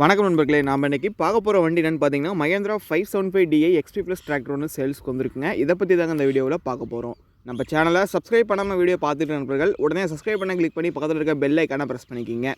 வணக்கம் நண்பர்களே நாம் இன்னைக்கு பார்க்க போகிற வண்டி என்னன்னு பார்த்தீங்கன்னா Mahindra five seven five DI XP plus tractor ஒன்று சேல்ஸ்க்கு வந்திருக்குங்க. இதை பற்றி தாங்க இந்த வீடியோவில் பார்க்க போகிறோம் நம்ம சேனலை சப்ஸ்கிரைப் பண்ணாமல் வீடியோ பார்த்துட்டு நண்பர்கள் உடனே சப்ஸ்கிரைப் பண்ண கிளிக் பண்ணி பக்கத்தில் இருக்க பெல் ஐக்கான ப்ரெஸ் பண்ணிக்கிங்க.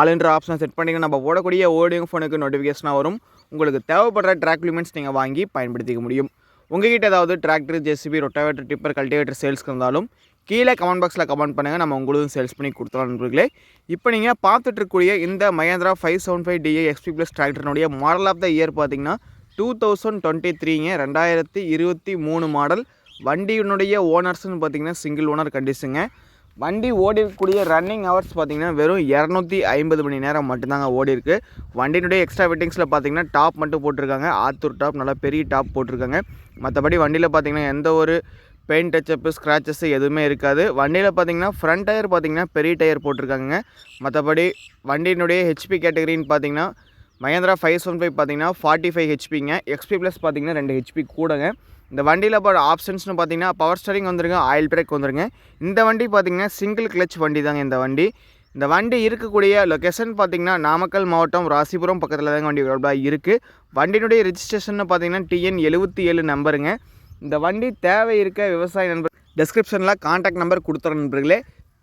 ஆல் என்ற ஆப்ஷனை செட் பண்ணிங்கன்னா நம்ம போடக்கூடிய ஓடியோ ஃபோனுக்கு நோட்டிஃபிகேஷனாக வரும். உங்களுக்கு தேவைப்படுற ட்ராக் லிமெண்ட்ஸ் நீங்கள் வாங்கி பயன்படுத்திக்க முடியும். உங்ககிட்ட ஏதாவது tractor JCB rotavator tipper cultivator சேல்ஸ்க்கு இருந்தாலும் கீழே கமெண்ட் பாக்ஸில் கமெண்ட் பண்ணுங்கள் நம்ம உங்களுக்கும் சேல்ஸ் பண்ணி கொடுத்துலாம் நண்பர்களே. இப்போ நீங்கள் பார்த்துட்ருக்கூடிய இந்த Mahindra five seven five DA XP plus டிராக்டரினுடைய model of the year பார்த்தீங்கன்னா டூ தௌசண்ட் டுவெண்ட்டி த்ரீங்க ரெண்டாயிரத்தி இருபத்தி மூணு மாடல் வண்டியினுடைய ஓனர்ஸ்னு பார்த்தீங்கன்னா சிங்கிள் ஓனர் கண்டிஷனுங்க வண்டி ஓடி இருக்கக்கூடிய ரன்னிங் ஹவர்ஸ் பார்த்தீங்கன்னா வெறும் இரநூத்தி ஐம்பது மணி நேரம் மட்டும்தாங்க ஓடி இருக்கு வண்டியினுடைய எக்ஸ்ட்ரா ஃபிட்டிங்ஸில் பார்த்தீங்கன்னா டாப் மட்டும் போட்டிருக்காங்க. ஆத்தூர் டாப் நல்லா பெரிய டாப் போட்டிருக்காங்க. மற்றபடி வண்டியில் பார்த்தீங்கன்னா எந்த ஒரு பெயிண்ட் டச்சப்பு ஸ்க்ராச்சஸ்ஸு எதுவுமே இருக்காது. வண்டியில் பார்த்தீங்கன்னா ஃப்ரண்ட் டயர் பார்த்தீங்கன்னா பெரிய டயர் போட்டிருக்காங்க மற்றபடி வண்டியினுடைய ஹெச்பி கேட்டகரின்னு பார்த்தீங்கன்னா மகேந்திரா ஃபைவ் செவன் ஃபைவ் பார்த்தீங்கன்னா ஃபார்ட்டி ஃபைவ் ஹெச்பிங்க எக்ஸ்பி ப்ளஸ் பார்த்தீங்கன்னா ரெண்டு ஹெச்பி கூடங்க. இந்த வண்டியில் இப்போ ஆப்ஷன்ஸ்னு பார்த்தீங்கன்னா பவர் ஸ்டரிங் வந்துருங்க ஆயில் பிரேக் வந்துருங்க. இந்த வண்டி பார்த்தீங்கன்னா சிங்கிள் கிளச் வண்டி தாங்க இந்த வண்டி. இந்த வண்டி இருக்கக்கூடிய லொக்கேஷன் பார்த்தீங்கன்னா நாமக்கல் மாவட்டம் ராசிபுரம் பக்கத்தில் தாங்க வண்டி இருக்குது வண்டியினுடைய ரிஜிஸ்ட்ரேஷன் பார்த்தீங்கன்னா டிஎன் எழுபத்தி ஏழு நம்பருங்க இந்த வண்டி தேவை இருக்க விவசாய நண்பர் டெஸ்கிரிப்ஷனில் காண்டாக்ட் நம்பர் கொடுத்துற நண்பர்களே.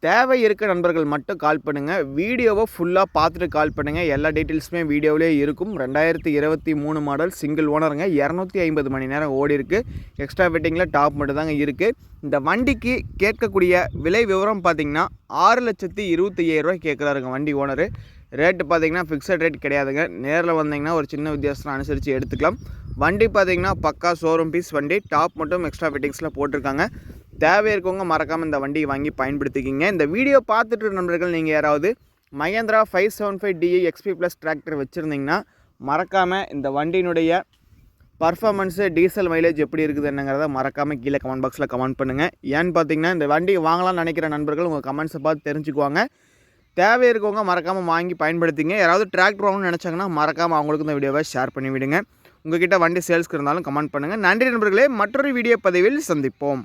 தேவை இருக்க நண்பர்கள் மட்டும் கால் பண்ணுங்கள் வீடியோவை ஃபுல்லாக பார்த்துட்டு கால் பண்ணுங்கள் எல்லா டீட்டெயில்ஸுமே வீடியோவிலே இருக்கும். ரெண்டாயிரத்தி இருபத்தி மூணு மாடல் சிங்கிள் ஓனருங்க இரநூத்தி ஐம்பது மணி நேரம் ஓடி இருக்குது எக்ஸ்ட்ரா ஃபிட்டிங்கில் டாப் மட்டும் தாங்க இருக்குது இந்த வண்டிக்கு கேட்கக்கூடிய விலை விவரம் பார்த்தீங்கன்னா ஆறு லட்சத்தி இருபத்தி ஐயாயிரரூவா கேட்குறாருங்க வண்டி ஓனரு ரேட்டு பார்த்தீங்கன்னா ஃபிக்ஸட் ரேட் கிடையாதுங்க. நேரில் வந்தீங்கன்னா ஒரு சின்ன வித்தியாசம் அனுசரித்து எடுத்துக்கலாம். வண்டி பார்த்தீங்கன்னா பக்கா ஷோரூம் பீஸ் வண்டி. டாப் மட்டும் எக்ஸ்ட்ரா ஃபிட்டிங்ஸில் போட்டிருக்காங்க. தேவை இருக்கவங்க மறக்காமல் இந்த வண்டியை வாங்கி பயன்படுத்திக்கிங்க. இந்த வீடியோ பார்த்துட்டு நண்பர்கள் நீங்கள் யாராவது Mahindra five seven five DI XP plus tractor வச்சுருந்தீங்கன்னா மறக்காமல் இந்த வண்டியினுடைய பர்ஃபாமன்ஸு டீசல் மைலேஜ் எப்படி இருக்குது என்னங்கிறத மறக்காமல் கீழே கமெண்ட் பாக்ஸில் கமெண்ட் பண்ணுங்கள் ஏன்னு பார்த்தீங்கன்னா இந்த வண்டி வாங்கலாம்னு நினைக்கிற நண்பர்கள் உங்கள் கமெண்ட்ஸை பார்த்து தெரிஞ்சுக்குவாங்க. தேவை இருக்கவங்க மறக்காமல் வாங்கி பயன்படுத்திங்க. யாராவது டிராக்டர் வாங்கணும்னு நினச்சாங்கன்னா மறக்காமல் அவங்களுக்கு இந்த வீடியோவை ஷேர் பண்ணி விடுங்க உங்ககிட்ட வண்டி சேல்ஸ்க்கு இருந்தாலும் கமெண்ட் பண்ணுங்கள் நன்றி நண்பர்களே மற்றொரு வீடியோ பதிவில் சந்திப்போம்.